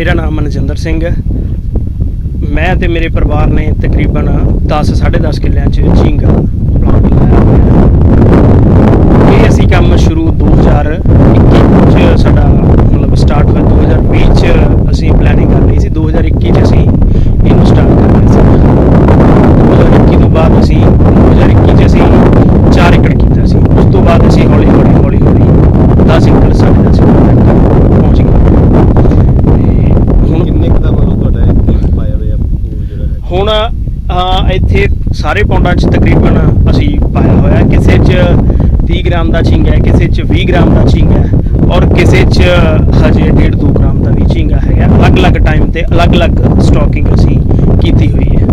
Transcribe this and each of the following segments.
ਮੇਰਾ ਨਾਮ ਮਨਜਿੰਦਰ ਸਿੰਘ ਹੈ। ਮੈਂ ਤੇ ਮੇਰੇ ਪਰਿਵਾਰ ਨੇ ਤਕਰੀਬਨ 10 10.5 ਕਿੱਲਿਆਂ 'ਚ ਝੀਂਗਾ ਪਲਾਂਟ ਲਾਇਆ ਹੋਇਆ ਇਹ ਅਸੀਂ ਕੰਮ ਸ਼ੁਰੂ 2021 'ਚ ਸਾਡਾ ਮਤਲਬ ਸਟਾਰਟ ਹੋਇਆ। 2020 'ਚ ਅਸੀਂ ਪਲੈਨਿੰਗ ਕਰ ਲਈ ਸੀ। 2021 'ਚ ਅਸੀਂ ਇਹਨੂੰ ਸਟਾਰਟ ਕਰ ਲਿਆ ਸੀ 2021 ਤੋਂ ਬਾਅਦ ਅਸੀਂ 2021 'ਚ ਅਸੀਂ 4 ਏਕੜ ਕੀਤਾ ਸੀ ਉਸ ਤੋਂ ਬਾਅਦ ਅਸੀਂ ਹੌਲੀ ਹੌਲੀ ਹੌਲੀ ਹੌਲੀ 10 ਏਕੜ ਸਾਡੇ 10 ਏਕੜ ਤੱਕ ਪਹੁੰਚ ਗਏ ਤੇ ਹੁਣ ਕਿੰਨੇ ਕੁ ਦਾ ਮਤਲਬ ਤੁਹਾਡਾ ਇੱਥੇ ਪਾਇਆ ਹੋਇਆ ਪੂਲ ਜਿਹੜਾ ਹੈ ਹੁਣ ਇੱਥੇ ਸਾਰੇ ਪੌਂਡਾਂ 'ਚ ਤਕਰੀਬਨ ਅਸੀਂ ਪਾਇਆ ਹੋਇਆ ਕਿਸੇ 'ਚ 30 ਗ੍ਰਾਮ ਦਾ ਝੀਂਗਾ ਹੈ, ਕਿਸੇ 'ਚ 20 ਗ੍ਰਾਮ ਦਾ ਝੀਂਗਾ ਹੈ ਔਰ ਕਿਸੇ 'ਚ ਹਜੇ 1.5 2 ਗ੍ਰਾਮ ਦਾ ਵੀ ਝੀਂਗਾ ਹੈਗਾ। ਅਲੱਗ-ਅਲੱਗ ਟਾਈਮ ਤੇ ਅਲੱਗ-ਅਲੱਗ ਸਟਾਕਿੰਗ ਅਸੀਂ ਕੀਤੀ ਹੋਈ ਹੈ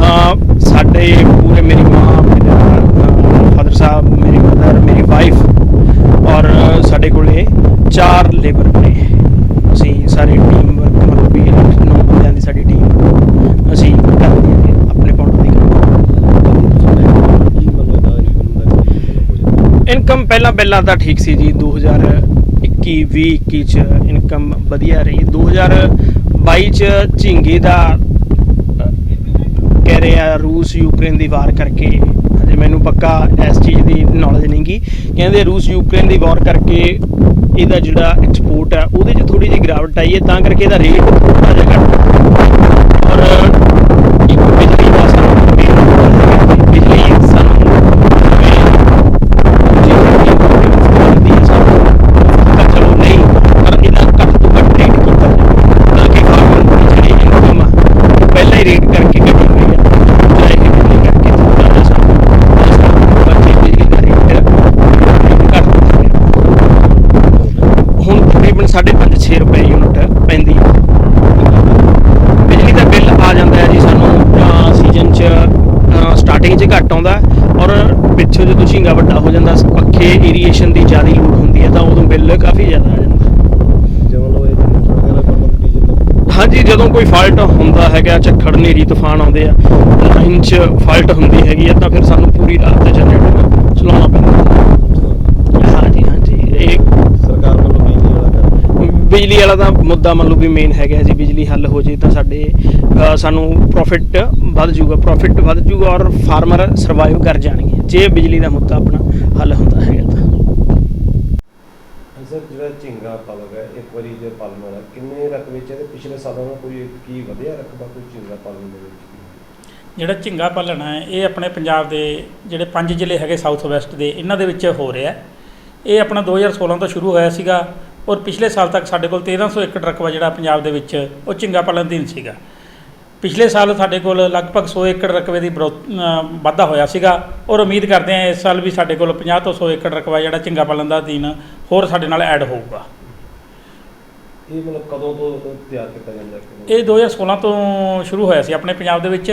ਅਹ, ਸਾਡੇ ਪੂਰੇ ਮੇਰੀ ਮਾਂ ਮੇਰਾ ਫਾਦਰ ਸਾਹਿਬ ਮੇਰੀ ਮਦਰ ਮੇਰੀ ਵਾਈਫ ਔਰ ਸਾਡੇ ਕੋਲੇ ਚਾਰ ਲੇਬਰ ਨੇ ਅਸੀਂ ਸਾਰੀ ਟੀਮ ਵਰਕ ਮਤਲਬ ਵੀ 8-9 ਬੰਦਿਆਂ ਦੀ ਸਾਡੀ ਟੀਮ ਅਸੀਂ ਕਰਦੇ ਹਾਂ ਆਪਣੇ ਪੌਂਡ ਦੀ ਕੰਮ ਕੀ ਮਤਲਬ ਦਾ ਇਨਕਮ ਦਾ ਕੀ ਮਤਲਬ ਹੋ ਜਾਂਦਾ ਇਨਕਮ ਪਹਿਲਾਂ ਪਹਿਲਾਂ ਤਾਂ ਠੀਕ ਸੀ ਜੀ 2021 20 21 ਚ ਇਨਕਮ ਵਧੀਆ ਰਹੀ। 2022 ਚ ਝਿੰਗੇ ਦਾ ਕਹਿ ਰਿਹਾ ਰੂਸ ਯੂਕਰੇਨ ਦੀ ਵਾਰ ਕਰਕੇ ਹਜੇ ਮੈਨੂੰ ਪੱਕਾ ਇਸ ਚੀਜ਼ ਦੀ ਨੌਲੇਜ ਨਹੀਂ ਗੀ। ਕਹਿੰਦੇ ਰੂਸ ਯੂਕਰੇਨ ਦੀ ਵਾਰ ਕਰਕੇ ਇਹਦਾ ਜਿਹੜਾ ਐਕਸਪੋਰਟ ਹੈ, ਉਹਦੇ 'ਚ ਥੋੜੀ ਜਿਹੀ ਗਿਰਾਵਟ ਆਈ ਹੈ, ਤਾਂ ਕਰਕੇ ਇਹਦਾ ਰੇਟ ਥੋੜਾ ਜਿਹਾ ਘੱਟ। ਔਰ ਇੱਕ ਬਿਜਲੀ ਦਾ ਸਾਨੂੰ ਵੀ ਬਿਜਲੀ ਸਾਨੂੰ ਜਿਵੇਂ ਚਲੋ ਨਹੀਂ ਪਰ ਇਹਦਾ ਘੱਟ ਤੋਂ ਘੱਟ ਰੇਟ ਕੀਤਾ ਜਾਵੇ ਤਾਂ ਕਿ ਫਾਰਮਰ ਦੀ ਜਿਹੜੀ ਇਨਕਮ ਆ ਉਹ ਪਹਿਲਾਂ ਹੀ ਰੇਟ ਕਰਕੇ ਘਟੀ ਹੋਈ ਆ ਚਾਹੇ ਇਹ ਬਿਜਲੀ ਕਰਕੇ ਥੋੜਾ ਜਿਹਾ ਸਾਨੂੰ ਬੱਚੇ ਬਿਜਲੀ ਦਾ ਰੇਟ ਘੱਟ ਦਿੱਤਾ ਗਿਆ ਹੁਣ ਤਕਰੀਬਨ 5.5 6 ਰੁਪਏ ਯੂਨਿਟ ਪੈਂਦੀ ਹੈ ਬਿਜਲੀ ਦਾ ਬਿੱਲ ਆ ਜਾਂਦਾ ਹੈ ਜੀ ਸਾਨੂੰ ਸੀਜ਼ਨ 'ਚ ਸਟਾਰਟਿੰਗ 'ਚ ਘੱਟ ਆਉਂਦਾ ਹੈ ਔਰ ਪਿੱਛੋਂ ਜਦੋਂ ਝੀਂਗਾ ਵੱਡਾ ਹੋ ਜਾਂਦਾ ਪੱਖੇ ਏਰੀਏਸ਼ਨ ਦੀ ਜ਼ਿਆਦਾ ਲੋਡ ਹੁੰਦੀ ਹੈ ਤਾਂ ਉਦੋਂ ਬਿੱਲ ਕਾਫੀ ਜ਼ਿਆਦਾ ਆ ਜਾਂਦਾ ਜਿਵੇਂ ਲੋ ਇਹ ਜਨਰੇਟਰ ਵਗੈਰਾ ਪ੍ਰਬੰਧ ਡੀਜ਼ਲ ਦਾ ਹਾਂਜੀ ਜਦੋਂ ਕੋਈ ਫਾਲਟ ਹੁੰਦਾ ਹੈਗਾ ਝੱਖੜ ਨੇਰੀ ਤੂਫਾਨ ਆਉਂਦੇ ਆ ਲਾਈਨ 'ਚ ਫਾਲਟ ਹੁੰਦੀ ਹੈਗੀ ਆ ਤਾਂ ਫਿਰ ਸਾਨੂੰ ਪੂਰੀ ਰਾਤ ਤੇ ਜਨਰੇਟਰ ਚਲਾਉਣਾ ਪੈਂਦਾ। ਹਾਂਜੀ ਹਾਂਜੀ। ਇਹ ਸਰਕਾਰ ਵੱਲੋਂ ਬਿਜਲੀ ਵਾਲਾ ਕਰ ਬਿਜਲੀ ਵਾਲਾ ਤਾਂ ਮੁੱਦਾ ਮੰਨ ਲਓ ਵੀ ਮੇਨ ਹੈਗਾ ਜੀ ਬਿਜਲੀ ਹੱਲ ਹੋ ਜੇ ਤਾਂ ਸਾਡੇ ਸਾਨੂੰ ਪ੍ਰੋਫਿਟ ਵੱਧ ਜਾਊਗਾ ਪ੍ਰੋਫਿਟ ਵੱਧ ਜਾਊਗਾ ਔਰ ਫਾਰਮਰ ਸਰਵਾਈਵ ਕਰ ਜਾਣਗੇ ਜੇ ਬਿਜਲੀ ਦਾ ਮੁੱਦਾ ਆਪਣਾ ਹੱਲ ਹੁੰਦਾ ਹੈਗਾ ਤਾਂ ਸਰ ਜਿਹੜਾ ਝਿੰਗਾ ਹੈ ਇੱਕ ਵਾਰੀ ਜੇ ਪਾਲਣ ਵਾਲਾ ਕਿੰਨੇ ਰਕਬੇ ਚ ਹੈ ਤੇ ਪਿਛਲੇ ਸਾਲਾਂ ਨਾਲ ਕੋਈ ਕੀ ਵਧਿਆ ਰਕਬਾ ਕੋਈ ਝਿੰਗਾ ਪਾਲਣ ਦੇ ਵਿੱਚ? ਜਿਹੜਾ ਝਿੰਗਾ ਪਾਲਣ ਹੈ, ਇਹ ਆਪਣੇ ਪੰਜਾਬ ਦੇ ਜਿਹੜੇ ਪੰਜ ਜ਼ਿਲ੍ਹੇ ਹੈਗੇ ਸਾਊਥ ਵੈਸਟ ਦੇ, ਇਹਨਾਂ ਦੇ ਵਿੱਚ ਹੋ ਰਿਹਾ ਇਹ ਆਪਣਾ 2016 ਤੋਂ ਸ਼ੁਰੂ ਹੋਇਆ ਸੀਗਾ ਔਰ ਪਿਛਲੇ ਸਾਲ ਤੱਕ ਸਾਡੇ ਕੋਲ 1300 ਏਕੜ ਰਕਬਾ ਜਿਹੜਾ ਪੰਜਾਬ ਦੇ ਵਿੱਚ, ਉਹ ਝਿੰਗਾ ਪਾਲਣ ਅਧੀਨ ਸੀਗਾ। ਪਿਛਲੇ ਸਾਲ ਸਾਡੇ ਕੋਲ ਲਗਭਗ 100 ਏਕੜ ਰਕਬੇ ਦੀ ਬਰੋ- ਵਾਧਾ ਹੋਇਆ ਸੀਗਾ ਔਰ ਉਮੀਦ ਕਰਦੇ ਹਾਂ ਇਸ ਸਾਲ ਵੀ ਸਾਡੇ ਕੋਲ 50 ਤੋਂ 100 ਏਕੜ ਰਕਬਾ ਜਿਹੜਾ ਝਿੰਗਾ ਪਾਲਣ ਦਾ ਅਧੀਨ ਹੋਰ ਸਾਡੇ ਨਾਲ ਐਡ ਹੋਊਗਾ। ਇਹ ਮਤਲਬ ਕਦੋਂ ਤੋਂ ਤਿਆਰ ਕੀਤਾ ਜਾਂਦਾ ਹੈ? ਇਹ 2016 ਤੋਂ ਸ਼ੁਰੂ ਹੋਇਆ ਸੀ ਆਪਣੇ ਪੰਜਾਬ ਦੇ ਵਿੱਚ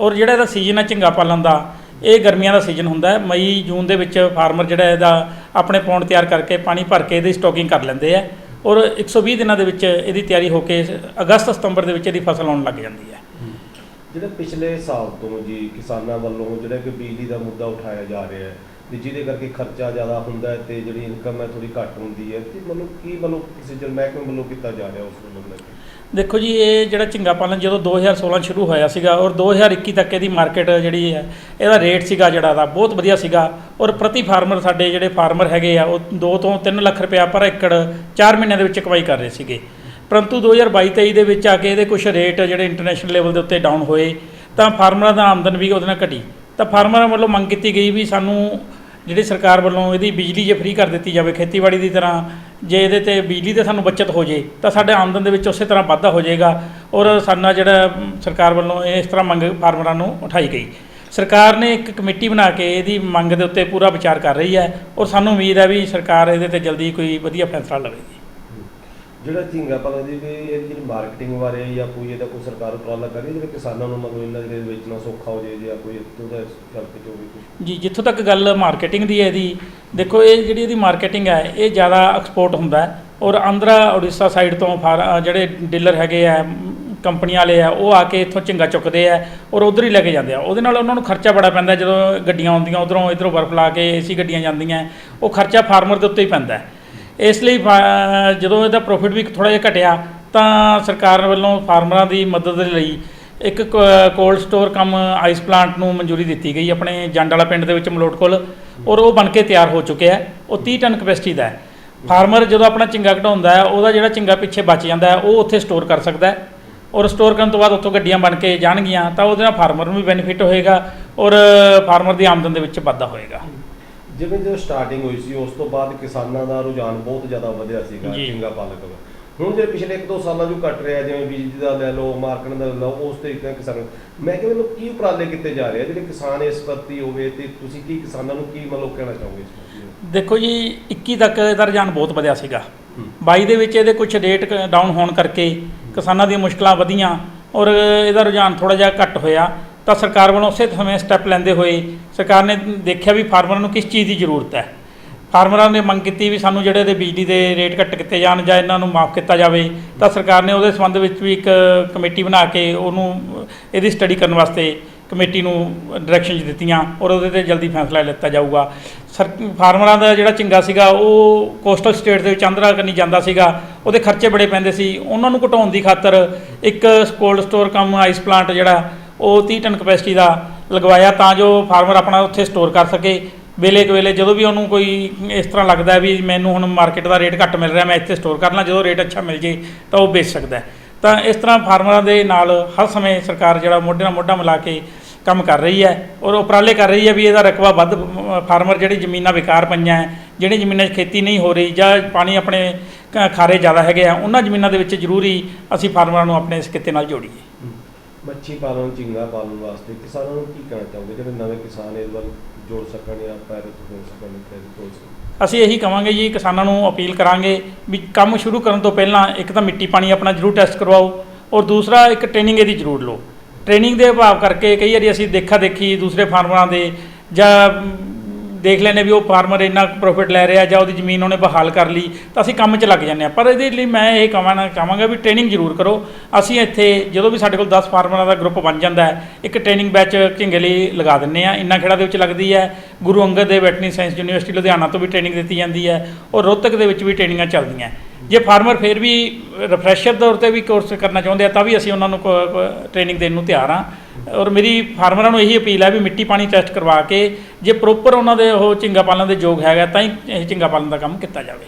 ਔਰ ਜਿਹੜਾ ਇਹਦਾ ਸੀਜ਼ਨ ਹੈ ਝਿੰਗਾ ਪਾਲਣ ਦਾ ਇਹ ਗਰਮੀਆਂ ਦਾ ਸੀਜ਼ਨ ਹੁੰਦਾ ਹੈ। ਮਈ ਜੂਨ ਦੇ ਵਿੱਚ ਫਾਰਮਰ ਜਿਹੜਾ ਇਹਦਾ ਆਪਣੇ ਪੌਂਡ ਤਿਆਰ ਕਰਕੇ ਪਾਣੀ ਭਰ ਕੇ ਇਹਦੀ ਸਟੋਕਿੰਗ ਕਰ ਲੈਂਦੇ ਆ ਔਰ 120 ਦਿਨਾਂ ਦੇ ਵਿੱਚ ਇਹਦੀ ਤਿਆਰੀ ਹੋ ਕੇ ਅਗਸਤ ਸਤੰਬਰ ਦੇ ਵਿੱਚ ਇਹਦੀ ਫਸਲ ਆਉਣ ਲੱਗ ਜਾਂਦੀ ਹੈ। ਜਿਹੜਾ ਪਿਛਲੇ ਸਾਲ ਤੋਂ ਜੀ ਕਿਸਾਨਾਂ ਵੱਲੋਂ ਜਿਹੜਾ ਕਿ ਬਿਜਲੀ ਦਾ ਮੁੱਦਾ ਉਠਾਇਆ ਜਾ ਰਿਹਾ ਹੈ ਤੇ ਜਿਹਦੇ ਕਰਕੇ ਖਰਚਾ ਜ਼ਿਆਦਾ ਹੁੰਦਾ ਹੈ ਤੇ ਜਿਹੜੀ ਇਨਕਮ ਹੈ ਥੋੜੀ ਘੱਟ ਹੁੰਦੀ ਹੈ, ਤੇ ਮਤਲਬ ਕੀ ਮਤਲਬ ਕਿਸੇ ਮਹਿਕਮੇ ਵੱਲੋਂ ਕੀਤਾ ਜਾ ਰਿਹਾ ਉਸ ਨੂੰ ਲੈ ਦੇਖੋ ਜੀ, ਇਹ ਜਿਹੜਾ ਝਿੰਗਾ ਪਾਲਣ ਜਦੋਂ 2016 ਸ਼ੁਰੂ ਹੋਇਆ ਸੀਗਾ ਔਰ 2021 ਤੱਕ ਇਹਦੀ ਮਾਰਕੀਟ ਜਿਹੜੀ ਹੈ, ਇਹਦਾ ਰੇਟ ਸੀਗਾ ਜਿਹੜਾ ਦਾ, ਬਹੁਤ ਵਧੀਆ ਸੀਗਾ ਔਰ ਪ੍ਰਤੀ ਫਾਰਮਰ ਸਾਡੇ ਜਿਹੜੇ ਫਾਰਮਰ ਹੈਗੇ ਆ, ਉਹ 2 ਤੋਂ 3 ਲੱਖ ਰੁਪਇਆ ਪਰ ਏਕੜ 4 ਮਹੀਨਿਆਂ ਦੇ ਵਿੱਚ ਕਮਾਈ ਕਰ ਰਹੇ ਸੀਗੇ। ਪਰੰਤੂ 2022-23 ਦੇ ਵਿੱਚ ਆ ਕੇ ਇਹਦੇ ਕੁਝ ਰੇਟ ਜਿਹੜੇ ਇੰਟਰਨੈਸ਼ਨਲ ਲੈਵਲ ਦੇ ਉੱਤੇ ਡਾਊਨ ਹੋਏ, ਤਾਂ ਫਾਰਮਰਾਂ ਦਾ ਆਮਦਨ ਵੀ ਉਹਦੇ ਨਾਲ ਘਟੀ। ਤਾਂ ਫਾਰਮਰਾਂ ਵੱਲੋਂ ਮੰਗ ਕੀਤੀ ਗਈ ਵੀ ਸਾਨੂੰ ਜਿਹੜੀ ਸਰਕਾਰ ਵੱਲੋਂ ਇਹਦੀ ਬਿਜਲੀ ਜੇ ਫ੍ਰੀ ਕਰ ਦਿੱਤੀ ਜਾਵੇ, ਖੇਤੀਬਾੜੀ ਦੀ ਤਰ੍ਹਾਂ, ਜੇ ਇਹਦੇ ਤੇ ਬਿਜਲੀ ਤੇ ਸਾਨੂੰ ਬਚਤ ਹੋ ਜੇ, ਤਾਂ ਸਾਡੇ ਆਮਦਨ ਦੇ ਵਿੱਚ ਉਸੇ ਤਰ੍ਹਾਂ ਵਾਧਾ ਹੋ ਜਾਏਗਾ ਔਰ ਸਾਡਾ ਜਿਹੜਾ ਸਰਕਾਰ ਵੱਲੋਂ ਇਸ ਤਰ੍ਹਾਂ ਮੰਗ ਫਾਰਮਰਾਂ ਨੂੰ ਉਠਾਈ ਗਈ। ਸਰਕਾਰ ਨੇ ਇੱਕ ਕਮੇਟੀ ਬਣਾ ਕੇ ਇਹਦੀ ਮੰਗ ਦੇ ਉੱਤੇ ਪੂਰਾ ਵਿਚਾਰ ਕਰ ਰਹੀ ਹੈ ਔਰ ਸਾਨੂੰ ਉਮੀਦ ਹੈ ਵੀ ਸਰਕਾਰ ਇਹਦੇ ਤੇ ਜਲਦੀ ਕੋਈ ਵਧੀਆ ਫੈਸਲਾ ਲਵੇਗੀ। ਜਿਹੜਾ ਝਿੰਗਾ ਪਾਲਣ ਦੀ ਵੀ ਇਹ ਜਿਹੜੀ ਮਾਰਕੀਟਿੰਗ ਬਾਰੇ ਜਾਂ ਕੋਈ ਇਹਦਾ ਕੋਈ ਸਰਕਾਰ ਉਪਰਾਲਾ ਕਰੀ ਜਿਹੜੇ ਕਿਸਾਨਾਂ ਨੂੰ ਮਤਲਬ ਇਹਨਾਂ ਦੇ ਵੇਚਣਾ ਸੌਖਾ ਹੋ ਜਾਏ ਜਾਂ ਕੋਈ ਉਹਦਾ ਚੱਲ ਕੇ ਜੋ ਵੀ ਕੁਝ ਜੀ ਜਿੱਥੋਂ ਤੱਕ ਗੱਲ ਮਾਰਕੀਟਿੰਗ ਦੀ ਹੈ ਇਹਦੀ ਦੇਖੋ ਇਹ ਜਿਹੜੀ ਇਹਦੀ ਮਾਰਕੀਟਿੰਗ ਹੈ ਇਹ ਜ਼ਿਆਦਾ ਐਕਸਪੋਰਟ ਹੁੰਦਾ ਔਰ ਆਂਧਰਾ ਉੜੀਸਾ ਸਾਈਡ ਤੋਂ ਫਾਰ ਜਿਹੜੇ ਡੀਲਰ ਹੈਗੇ ਆ ਮ, ਕੰਪਨੀਆਂ ਵਾਲੇ ਆ ਉਹ ਆ ਕੇ ਇੱਥੋਂ ਝਿੰਗਾ ਚੁੱਕਦੇ ਆ ਔਰ ਉਧਰ ਹੀ ਲੈ ਕੇ ਜਾਂਦੇ ਆ। ਉਹਦੇ ਨਾਲ ਉਹਨਾਂ ਨੂੰ ਖਰਚਾ ਬੜਾ ਪੈਂਦਾ ਜਦੋਂ ਗੱਡੀਆਂ ਆਉਂਦੀਆਂ ਉਧਰੋਂ ਇਧਰੋਂ ਬਰਫ ਲਾ ਕੇ ਏਸੀ ਗੱਡੀਆਂ ਜਾਂਦੀਆਂ ਉਹ ਖਰਚਾ ਫਾਰਮਰ ਦੇ ਉੱਤੇ ਹੀ ਪੈਂਦਾ ਇਸ ਲਈ ਫਾ- ਜਦੋਂ ਇਹਦਾ ਪ੍ਰੋਫਿਟ ਵੀ ਥੋੜਾ ਜਿਹਾ ਘਟਿਆ, ਤਾਂ ਸਰਕਾਰ ਵੱਲੋਂ ਫਾਰਮਰਾਂ ਦੀ ਮਦਦ ਦੇ ਲਈ ਇੱਕ ਕੋਲਡ ਸਟੋਰ ਕੰਮ ਆਈਸ ਪਲਾਂਟ ਨੂੰ ਮਨਜ਼ੂਰੀ ਦਿੱਤੀ ਗਈ। ਆਪਣੇ ਜੰਡ ਵਾਲਾ ਪਿੰਡ ਦੇ ਵਿੱਚ ਮਲੋਟ ਕੋਲ, ਔਰ ਉਹ ਬਣ ਕੇ ਤਿਆਰ ਹੋ ਚੁੱਕਿਆ ਹੈ। ਉਹ 30 ਟਨ ਕਪੈਸਿਟੀ ਦਾ ਹੈ। ਫਾਰਮਰ ਜਦੋਂ ਆਪਣਾ ਝਿੰਗਾ ਘਟਾਉਂਦਾ ਹੈ, ਉਹਦਾ ਜਿਹੜਾ ਝਿੰਗਾ ਪਿੱਛੇ ਬਚ ਜਾਂਦਾ ਹੈ, ਉਹ ਉੱਥੇ ਸਟੋਰ ਕਰ ਸਕਦਾ ਹੈ। ਔਰ ਸਟੋਰ ਕਰਨ ਤੋਂ ਬਾਅਦ ਉੱਥੋਂ ਗੱਡੀਆਂ ਬਣ ਕੇ ਜਾਣਗੀਆਂ, ਤਾਂ ਉਹਦੇ ਨਾਲ ਫਾਰਮਰ ਨੂੰ ਵੀ ਬੈਨੀਫਿਟ ਹੋਏਗਾ, ਔਰ ਫਾਰਮਰ ਦੀ ਆਮਦਨ ਦੇ ਵਿੱਚ ਵਾਧਾ ਹੋਏਗਾ। ਜਿਵੇਂ ਜਦੋਂ ਸਟਾਰਟਿੰਗ ਹੋਈ ਸੀ ਉਸ ਤੋਂ ਬਾਅਦ ਕਿਸਾਨਾਂ ਦਾ ਰੁਝਾਨ ਬਹੁਤ ਜ਼ਿਆਦਾ ਵਧਿਆ ਸੀਗਾ ਜੀ। ਪਾਲਕ ਦਾ ਹੁਣ ਜੇ ਪਿਛਲੇ 1-2 ਸਾਲਾਂ ਜੋ ਘਟ ਰਿਹਾ ਜਿਵੇਂ ਬਿਜਲੀ ਦਾ ਲੈ ਲਓ ਮਾਰਕੀਟ ਦਾ ਲੈ ਲਓ ਉਸ ਤਰੀਕੇ ਨਾਲ ਕਿਸਾਨ ਮੈਂ ਕਿਹਾ ਮੈਨੂੰ ਕੀ ਉਪਰਾਲੇ ਕੀਤੇ ਜਾ ਰਹੇ ਆ ਜਿਹੜੇ ਕਿਸਾਨ ਇਸ ਪ੍ਰਤੀ ਹੋਵੇ ਤੇ ਤੁਸੀਂ ਕੀ ਕਿਸਾਨਾਂ ਨੂੰ ਕੀ ਮਤਲਬ ਕਹਿਣਾ ਚਾਹੋਗੇ ਇਸ ਪ੍ਰਤੀ ਦੇਖੋ ਜੀ 21 ਤੱਕ ਇਹਦਾ ਰੁਝਾਨ ਬਹੁਤ ਵਧਿਆ ਸੀਗਾ ਹੂੰ। 22 ਦੇ ਵਿੱਚ ਇਹਦੇ ਕੁਝ ਰੇਟ ਡਾਊਨ ਹੋਣ ਕਰਕੇ ਕਿਸਾਨਾਂ ਦੀਆਂ ਮੁਸ਼ਕਲਾਂ ਵਧੀਆਂ ਔਰ ਇਹਦਾ ਰੁਝਾਨ ਥੋੜਾ ਜਿਹਾ ਘੱਟ ਹੋਇਆ ਤਾਂ ਸਰਕਾਰ ਵੱਲੋਂ ਉਸੇ ਸਮੇਂ ਸਟੈਪ ਲੈਂਦੇ ਹੋਏ ਸਰਕਾਰ ਨੇ ਦੇਖਿਆ ਵੀ ਫਾਰਮਰਾਂ ਨੂੰ ਕਿਸ ਚੀਜ਼ ਦੀ ਜ਼ਰੂਰਤ ਹੈ। ਫਾਰਮਰਾਂ ਨੇ ਮੰਗ ਕੀਤੀ ਵੀ ਸਾਨੂੰ ਜਿਹੜੇ ਇਹਦੇ ਬਿਜਲੀ ਦੇ ਰੇਟ ਘੱਟ ਕੀਤੇ ਜਾਣ ਜਾਂ ਇਹਨਾਂ ਨੂੰ ਮਾਫ ਕੀਤਾ ਜਾਵੇ, ਤਾਂ ਸਰਕਾਰ ਨੇ ਉਹਦੇ ਸੰਬੰਧ ਵਿੱਚ ਵੀ ਇੱਕ ਕਮੇਟੀ ਬਣਾ ਕੇ ਉਹਨੂੰ ਇਹਦੀ ਸਟੱਡੀ ਕਰਨ ਵਾਸਤੇ ਕਮੇਟੀ ਨੂੰ ਡਾਇਰੈਕਸ਼ਨਸ ਦਿੱਤੀਆਂ ਔਰ ਉਹਦੇ ਤੇ ਜਲਦੀ ਫੈਸਲਾ ਲਿੱਤਾ ਜਾਊਗਾ। ਸਰ, ਫਾਰਮਰਾਂ ਦਾ ਜਿਹੜਾ ਝਿੰਗਾ ਸੀਗਾ, ਉਹ ਕੋਸਟਲ ਸਟੇਟ ਦੇ ਵਿੱਚ ਆਂਧਰਾ ਕਰਨੀ ਜਾਂਦਾ ਸੀਗਾ, ਉਹਦੇ ਖਰਚੇ ਬੜੇ ਪੈਂਦੇ ਸੀ। ਉਹਨਾਂ ਨੂੰ ਘਟਾਉਣ ਦੀ ਖਾਤਰ ਇੱਕ ਕੋਲਡ ਸਟੋਰ ਕੰਮ ਆਈਸ ਪਲਾਂਟ ਜਿਹੜਾ ਉਹ 30 ਟਨ ਕਪੈਸਿਟੀ ਦਾ ਲਗਵਾਇਆ ਤਾਂ ਜੋ ਫਾਰਮਰ ਆਪਣਾ ਉੱਥੇ ਸਟੋਰ ਕਰ ਸਕੇ। ਵੇਲੇ ਕੁ ਵੇਲੇ ਜਦੋਂ ਵੀ ਉਹਨੂੰ ਕੋਈ ਇਸ ਤਰ੍ਹਾਂ ਲੱਗਦਾ ਵੀ ਮੈਨੂੰ ਹੁਣ ਮਾਰਕੀਟ ਦਾ ਰੇਟ ਘੱਟ ਮਿਲ ਰਿਹਾ, ਮੈਂ ਇੱਥੇ ਸਟੋਰ ਕਰ ਲਾਂ, ਜਦੋਂ ਰੇਟ ਅੱਛਾ ਮਿਲ ਜੇ ਤਾਂ ਉਹ ਵੇਚ ਸਕਦਾ ਤਾਂ ਇਸ ਤਰ੍ਹਾਂ ਫਾਰਮਰਾਂ ਦੇ ਨਾਲ ਹਰ ਸਮੇਂ ਸਰਕਾਰ ਜਿਹੜਾ ਮੋਢੇ ਨਾਲ ਮੋਢਾ ਮਿਲਾ ਕੇ ਕੰਮ ਕਰ ਰਹੀ ਹੈ ਔਰ ਉਪਰਾਲੇ ਕਰ ਰਹੀ ਹੈ ਵੀ ਇਹਦਾ ਰਕਬਾ ਵੱਧ ਫਾਰਮਰ ਜਿਹੜੀ ਜ਼ਮੀਨਾਂ ਵਿਕਾਰ ਪਈਆਂ ਹੈ ਜਿਹੜੀ ਜ਼ਮੀਨਾਂ 'ਚ ਖੇਤੀ ਨਹੀਂ ਹੋ ਰਹੀ ਜਾਂ ਪਾਣੀ ਆਪਣੇ ਖਾਰੇ ਜ਼ਿਆਦਾ ਹੈਗੇ ਆ, ਉਹਨਾਂ ਜ਼ਮੀਨਾਂ ਦੇ ਵਿੱਚ ਜ਼ਰੂਰੀ ਅਸੀਂ ਫਾਰਮਰਾਂ ਨੂੰ ਆਪਣੇ ਇਸ ਕਿੱਤੇ ਨਾਲ ਜੋੜੀਏ। ਮੱਛੀ ਪਾਲਣ, ਝੀਂਗਾ ਪਾਲਣ ਵਾਸਤੇ ਕਿਸਾਨਾਂ ਨੂੰ ਕੀ ਕਹਿਣਾ ਚਾਹੋਗੇ? ਜਿਹੜੇ ਨਵੇਂ ਕਿਸਾਨ ਇਸ ਵੱਲ ਜੋੜ ਸਕਣ ਜਾਂ ਪੈਰ ਹੋ ਸਕਣ ਤੇ ਹੋ ਸਕਣ ਅਸੀਂ ਇਹੀ ਕਵਾਂਗੇ ਜੀ, ਕਿਸਾਨਾਂ ਨੂੰ ਅਪੀਲ ਕਰਾਂਗੇ ਵੀ ਕੰਮ ਸ਼ੁਰੂ ਕਰਨ ਤੋਂ ਪਹਿਲਾਂ ਇੱਕ ਤਾਂ ਮਿੱਟੀ ਪਾਣੀ ਆਪਣਾ ਜ਼ਰੂਰ ਟੈਸਟ ਕਰਵਾਓ ਔਰ ਦੂਸਰਾ ਇੱਕ ਟ੍ਰੇਨਿੰਗ ਇਹਦੀ ਜ਼ਰੂਰ ਲਓ। ਟ੍ਰੇਨਿੰਗ ਦੇ ਅਭਾਵ ਕਰਕੇ ਕਈ ਵਾਰੀ ਅਸੀਂ ਦੇਖਾ ਦੇਖੀ ਦੂਸਰੇ ਫਾਰਮਰਾਂ ਦੇ ਜਾਂ ਦੇਖ ਲੈਨੇ ਵੀ ਉਹ ਫਾਰਮਰ ਇੰਨਾ ਪ੍ਰੋਫਿਟ ਲੈ ਰਿਹਾ ਜਾਂ ਉਹਦੀ ਜ਼ਮੀਨ ਉਹਨੇ ਬਹਾਲ ਕਰ ਲਈ, ਤਾਂ ਅਸੀਂ ਕੰਮ 'ਚ ਲੱਗ ਜਾਂਦੇ ਆ ਪਰ ਇਹਦੇ ਲਈ ਮੈਂ ਇਹ ਕਹਵਾਂ ਚਾਹਾਂਗਾ ਵੀ ਟ੍ਰੇਨਿੰਗ ਜ਼ਰੂਰ ਕਰੋ। ਅਸੀਂ ਇੱਥੇ ਜਦੋਂ ਵੀ ਸਾਡੇ ਕੋਲ 10 ਫਾਰਮਰਾਂ ਦਾ ਗਰੁੱਪ ਬਣ ਜਾਂਦਾ ਹੈ, ਇੱਕ ਟ੍ਰੇਨਿੰਗ ਬੈਚ ਝਿੰਗੇ ਲਈ ਲਗਾ ਦਿੰਨੇ ਆ ਇੰਨਾ ਖੇੜਾ ਦੇ ਵਿੱਚ ਲੱਗਦੀ ਹੈ। Guru Angad Dev veterinary science university Ludhiana ਤੋਂ ਵੀ ਟ੍ਰੇਨਿੰਗ ਦਿੱਤੀ ਜਾਂਦੀ ਹੈ ਔਰ ਰੋਹਤਕ ਦੇ ਵਿੱਚ ਵੀ ਟ੍ਰੇਨਿੰਗਾਂ ਚੱਲਦੀਆਂ ਜੇ ਫਾਰਮਰ ਫਿਰ ਵੀ ਰਿਫਰੈਸ਼ਰ ਤੌਰ ਤੇ ਵੀ ਕੋਰਸ ਕਰਨਾ ਚਾਹੁੰਦੇ ਆ, ਤਾਂ ਵੀ ਅਸੀਂ ਉਹਨਾਂ ਨੂੰ ਟ੍ਰੇਨਿੰਗ ਦੇਣ ਨੂੰ ਤਿਆਰ ਹਾਂ। ਔਰ ਮੇਰੀ ਫਾਰਮਰਾਂ ਨੂੰ ਇਹੀ ਅਪੀਲ ਹੈ ਵੀ ਮਿੱਟੀ ਪਾਣੀ ਟੈਸਟ ਕਰਵਾ ਕੇ ਜੇ ਪ੍ਰੋਪਰ ਉਹਨਾਂ ਦੇ ਉਹ ਝਿੰਗਾ ਪਾਲਣ ਦੇ ਯੋਗ ਹੈਗਾ ਤਾਂ ਹੀ ਇਹ ਝਿੰਗਾ ਪਾਲਣ ਦਾ ਕੰਮ ਕੀਤਾ ਜਾਵੇ।